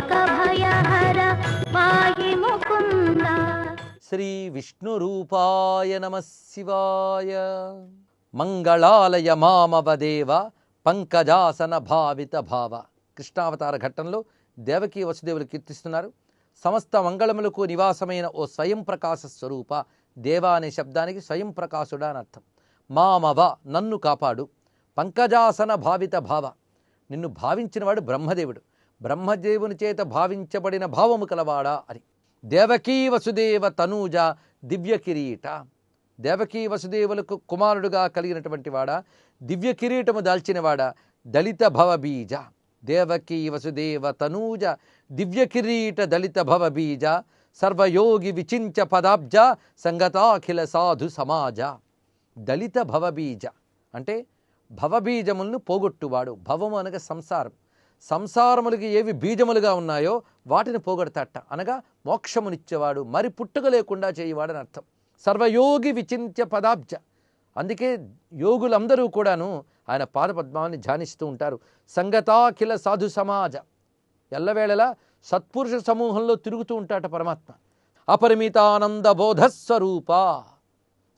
శ్రీ విష్ణు రూపాయ శ్రీ విష్ణురూపాయ నమ శివాయ. మంగళాలయ మామవదేవ పంకజాసన భావిత భావ. కృష్ణావతార ఘట్టంలో దేవకీ వసుదేవులు కీర్తిస్తున్నారు. సమస్త మంగళములకు నివాసమైన ఓ స్వయం ప్రకాశ స్వరూప దేవ అనే శబ్దానికి స్వయం ప్రకాశుడా అని అర్థం. మామవ నన్ను కాపాడు. పంకజాసన భావిత భావ. నిన్ను భావించినవాడు బ్రహ్మదేవుడు. బ్రహ్మదేవుని చేత భావించబడిన భావము కలవాడా అని. దేవకీ వసుదేవ తనూజ దివ్య కిరీట. దేవకీ వసుదేవులకు కుమారుడుగా కలిగినటువంటి వాడా దివ్య కిరీటము దాల్చినవాడా దళిత భవబీజ దేవకీ వసుదేవ తనూజ దివ్య కిరీట దళిత భవబీజ సర్వయోగి విచించ పదాబ్జ సంగతాఖిల సాధు సమాజ. దళిత భవబీజ అంటే భవబీజములను పోగొట్టువాడు. భవము అనగా సంసారం. సంసారములకి ఏవి బీజములుగా ఉన్నాయో వాటిని పోగొడతాట. అనగా మోక్షమునిచ్చేవాడు మరి పుట్టుక లేకుండా చేయవాడని అర్థం. సర్వయోగి విచింత్య పదాబ్జ. అందుకే యోగులందరూ కూడాను ఆయన పాదపద్మాన్ని ధ్యానిస్తూ ఉంటారు. సంగతాఖిల సాధు సమాజ. ఎల్లవేళలా సత్పురుష సమూహంలో తిరుగుతూ ఉంటాట పరమాత్మ. అపరిమితానంద బోధస్వరూప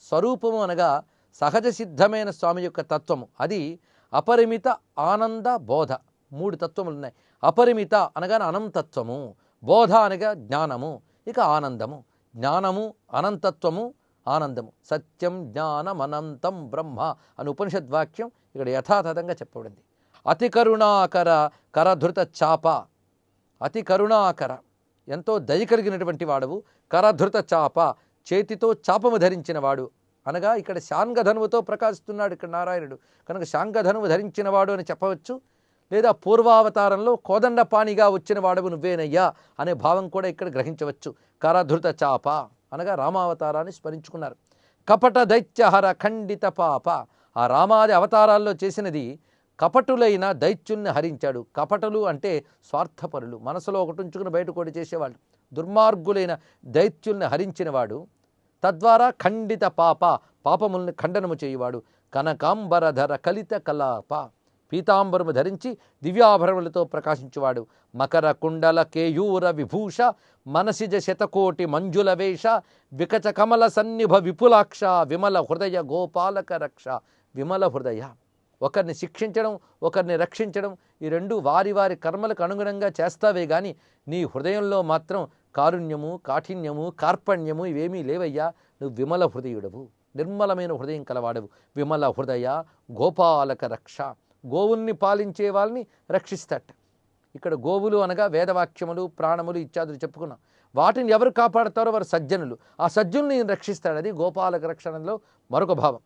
స్వరూపము అనగా సహజ సిద్ధమైన స్వామి యొక్క తత్వము. అది అపరిమిత ఆనంద బోధ మూడు తత్వములు ఉన్నాయి అపరిమిత అనగా అనంతత్వము బోధ అనగా జ్ఞానము ఇక ఆనందము. జ్ఞానము అనంతత్వము ఆనందము. సత్యం జ్ఞానం అనంతం బ్రహ్మ అని ఉపనిషద్వాక్యం ఇక్కడ యథాతథంగా చెప్పబడింది. అతి కరుణాకర కరధృత చాప. అతి కరుణాకర. ఎంతో దయ కలిగినటువంటి వాడవు. కరధృత చాప. చేతితో చాపము ధరించిన వాడు. అనగా ఇక్కడ శాంగధనువుతో ప్రకాశిస్తున్నాడు ఇక్కడ నారాయణుడు. కనుక శాంగధనువు ధరించినవాడు అని చెప్పవచ్చు. లేదా పూర్వావతారంలో కోదండపాణిగా వచ్చిన వాడవు నువ్వేనయ్యా అనే భావం కూడా ఇక్కడ గ్రహించవచ్చు. కరధృత చాప అనగా రామావతారాన్ని స్మరించుకున్నారు. కపట దైత్యహర ఖండిత పాప. ఆ రామాది అవతారాల్లో చేసినది కపటులైన దైత్యుల్ని హరించాడు. కపటలు అంటే స్వార్థపరులు. మనసులో ఒకటి ఉంచుకుని బయట కూడా చేసేవాళ్ళు. దుర్మార్గులైన దైత్యుల్ని హరించినవాడు. తద్వారా ఖండిత పాప పాపముల్ని ఖండనము చేయువాడు. కనకాంబరధర కలిత కలాప. పీతాంబరము ధరించి దివ్యాభరణములతో ప్రకాశించువాడు. మకర కుండల కేయూర విభూష మనసిజ శతకోటి మంజుల వేష వికచ కమల సన్నిభ విపులాక్ష విమల హృదయ గోపాలక రక్ష విమల హృదయ. ఒకరిని శిక్షించడం ఒకరిని రక్షించడం ఈ రెండు వారి వారి కర్మలకు అనుగుణంగా చేస్తావే కానీ నీ హృదయంలో మాత్రం కారుణ్యము కాఠిన్యము కార్పణ్యము ఇవేమీ లేవయ్యా. నువ్వు విమల హృదయుడవు. నిర్మలమైన హృదయం కలవాడవు. విమల హృదయ గోపాలక రక్ష. గోవుల్ని పాలించే వాళ్ళని రక్షిస్తట. ఇక్కడ గోవులు అనగా వేదవాక్యములు ప్రాణములు ఇత్యాదులు చెప్పుకున్నాం. వాటిని ఎవరు కాపాడతారో వారు సజ్జనులు. ఆ సజ్జుల్ని రక్షిస్తాడు. అది గోపాలక రక్షణలో మరొక భావం.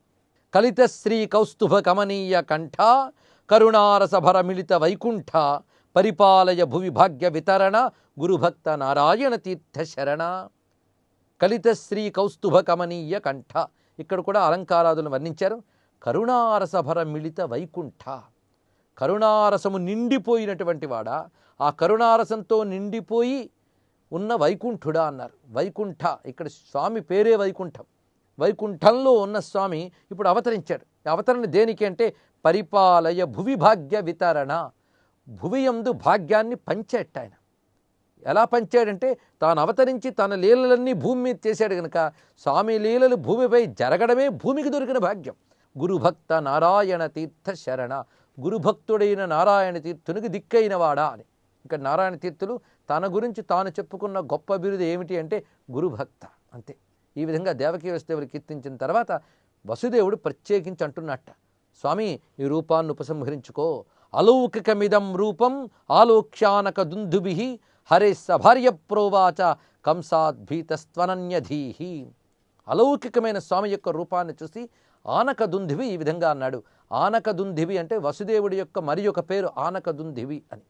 కలిత శ్రీ కౌస్తుభ కమనీయ కంఠ కరుణారసభర మిళిత వైకుంఠ పరిపాలయ భువి భాగ్య వితరణ గురుభక్త నారాయణ తీర్థ శరణ. కలిత శ్రీ కౌస్తుభ కమనీయ కంఠ. ఇక్కడ కూడా అలంకారాదులను వర్ణించారు. కరుణారసభర మిళిత వైకుంఠ. కరుణారసము నిండిపోయినటువంటి వాడా? ఆ కరుణారసంతో నిండిపోయి ఉన్న వైకుంఠుడా అన్నారు. వైకుంఠ ఇక్కడ స్వామి పేరే వైకుంఠం. వైకుంఠంలో ఉన్న స్వామి ఇప్పుడు అవతరించాడు. అవతరణ దేనికి అంటే పరిపాలయ భువి భాగ్య వితరణ. భువియందు భాగ్యాన్ని పంచేట ఆయన. ఎలా పంచాడంటే తాను అవతరించి తన లీలలన్నీ భూమి మీద చేశాడు కనుక స్వామి లీలలు భూమిపై జరగడమే భూమికి దొరికిన భాగ్యం. గురుభక్త నారాయణ తీర్థ శరణ. గురుభక్తుడైన నారాయణ తీర్థునికి దిక్కైన వాడా అని. ఇక్కడ నారాయణ తీర్థులు తన గురించి తాను చెప్పుకున్న గొప్ప బిరుదు ఏమిటి అంటే గురుభక్త అంతే. ఈ విధంగా దేవకీ వసుదేవులు కీర్తించిన తర్వాత వసుదేవుడు ప్రత్యేకించి అంటున్నట్ట. స్వామి ఈ రూపాన్ని ఉపసంహరించుకో. అలౌకికమిదం రూపం ఆలోక్యానక దుందుభి హరే సభార్య ప్రోవాచ కంసాద్భీతస్త్వనన్యధీహి. అలౌకికమైన స్వామి యొక్క రూపాన్ని చూసి ఆనకదుంధివి ఈ విధంగా అన్నాడు. ఆనకదుంధివి అంటే వసుదేవుడి యొక్క మరి ఒక పేరు ఆనకదుంధివి అని.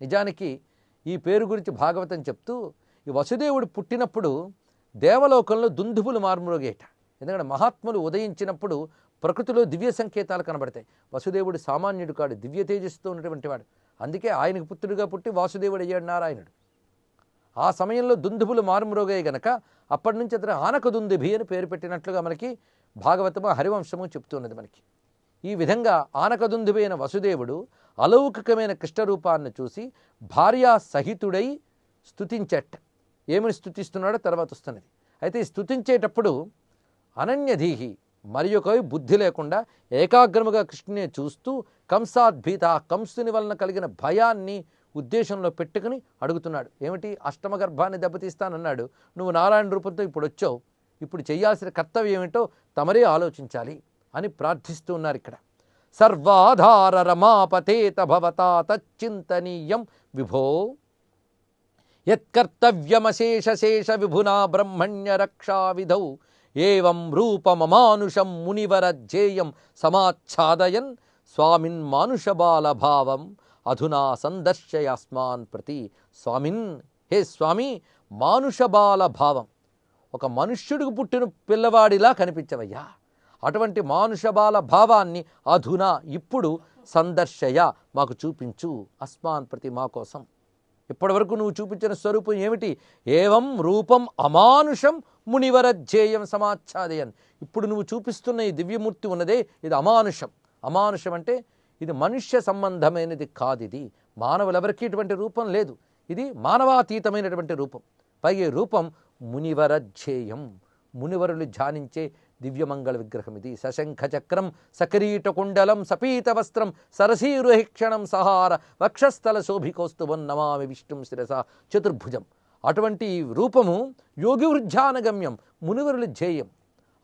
నిజానికి ఈ పేరు గురించి భాగవతం చెప్తూ ఈ వసుదేవుడు పుట్టినప్పుడు దేవలోకంలో దుందుబులు మార్మురోగేట. ఎందుకంటే మహాత్ములు ఉదయించినప్పుడు ప్రకృతిలో దివ్య సంకేతాలు కనబడతాయి. వసుదేవుడు సామాన్యుడు కాడు దివ్య తేజస్సుతో ఉన్నటువంటి వాడు. అందుకే ఆయనకు పుత్రుడిగా పుట్టి వాసుదేవుడు అయ్యాడు నారాయణుడు. ఆ సమయంలో దుందుబులు మారుమ్రోగాయి గనక అప్పటి నుంచి అతను ఆనక దుందుభి అని పేరు పెట్టినట్లుగా మనకి భాగవతము హరివంశము చెప్తున్నది మనకి. ఈ విధంగా ఆనకదుందువైన వసుదేవుడు అలౌకికమైన కృష్ణ రూపాన్ని చూసి భార్యా సహితుడై స్థుతించట ఏమని స్థుతిస్తున్నాడో తర్వాత వస్తున్నది. అయితే ఈ అనన్యధీహి మరి ఒకవి బుద్ధి లేకుండా ఏకాగ్రముగా కృష్ణునే చూస్తూ కంసాద్భీత కంసుని వలన కలిగిన భయాన్ని ఉద్దేశంలో పెట్టుకుని అడుగుతున్నాడు. ఏమిటి? అష్టమ గర్భాన్ని దెబ్బతీస్తానన్నాడు. నువ్వు నారాయణ రూపంతో ఇప్పుడు వచ్చావు ఇప్పుడు చేయాల్సిన కర్తవ్యం ఏమిటో తమరే ఆలోచించాలి అని ప్రార్థిస్తూ ఉన్నారు ఇక్కడ. సర్వాధార రమాపతేత భవతా తచ్చింతనీయం విభో. యత్కర్తవ్యమశేషశేష విభునా బ్రహ్మణ్య రక్షా విధౌ. ఏవం రూపమమానుషం మునివరజ్జేయం సమాచ్ఛాదయన్ స్వామిన్ మానుషబాలభావం. అధునా సందర్శయాస్మాన్ ప్రతి. స్వామిన్ హే స్వామి మానుషబాల భావం ఒక మనుష్యుడికి పుట్టిన పిల్లవాడిలా కనిపించవయ్యా. అటువంటి మానుషబాల భావాన్ని అధునా ఇప్పుడు సందర్శయ మాకు చూపించు. అస్మాన్ ప్రతి మా కోసం. ఇప్పటివరకు నువ్వు చూపించిన స్వరూపం ఏమిటి? ఏవం రూపం అమానుషం మునివరజ్జేయం సమాచ్ఛాదయన్. ఇప్పుడు నువ్వు చూపిస్తున్న ఈ దివ్యమూర్తి ఉన్నదే ఇది అమానుషం. అమానుషం అంటే ఇది మనుష్య సంబంధమైనది కాదు ఇది మానవులెవరికీ ఇటువంటి రూపం లేదు. ఇది మానవాతీతమైనటువంటి రూపం. పైగా రూపం మునివర ధ్యేయం మునివరులు ధ్యానించే దివ్యమంగళ విగ్రహం ఇది సశంఖ చక్రం సకరీట సపీత వస్త్రం సరసీరుహిక్షణం సహార వక్షస్థల శోభికోస్తువం నమామి విష్ణుం శిరస చతుర్భుజం. అటువంటి ఈ రూపము యోగి వృద్ధ్యానగమ్యం మునివరుల ధ్యేయం.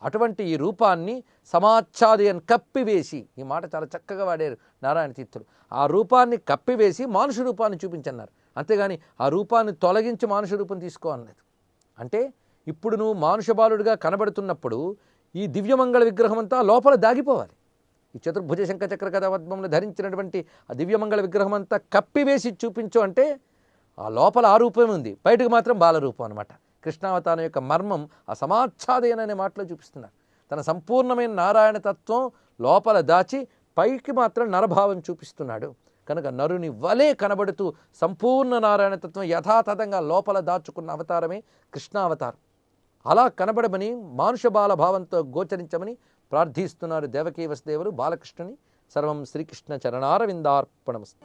అటువంటి ఈ రూపాన్ని సమాచ్ఛాదయన్ కప్పివేసి ఈ మాట చాలా చక్కగా వాడారు నారాయణ తీర్థులు ఆ రూపాన్ని కప్పివేసి మానుష రూపాన్ని చూపించన్నారు. అంతేగాని ఆ రూపాన్ని తొలగించి మానుష రూపం తీసుకో అనలేదు అంటే ఇప్పుడు నువ్వు మానుష బాలుడిగా కనబడుతున్నప్పుడు ఈ దివ్యమంగళ విగ్రహం అంతా లోపల దాగిపోవాలి. ఈ చతుర్భుజ శంఖచక్ర కథ పద్మంలో ధరించినటువంటి ఆ దివ్యమంగళ విగ్రహం అంతా కప్పివేసి చూపించు అంటే ఆ లోపల ఆ రూపమే ఉంది. బయటకు మాత్రం బాలరూపం అనమాట కృష్ణావతారం యొక్క మర్మం ఆ సమాచ్ఛాదయన అనే మాటలో చూపిస్తున్నారు. తన సంపూర్ణమైన నారాయణ తత్వం లోపల దాచి పైకి మాత్రం నరభావం చూపిస్తున్నాడు. కనుక నరుని వలే కనబడుతూ సంపూర్ణ నారాయణ తత్వం యథాతథంగా లోపల దాచుకున్న అవతారమే కృష్ణావతారం. అలా కనబడమని మానుష బాల భావంతో గోచరించమని ప్రార్థిస్తున్నారు దేవకీ వసుదేవులు బాలకృష్ణుని. సర్వం శ్రీకృష్ణ చరణారవిందార్పణమస్తు.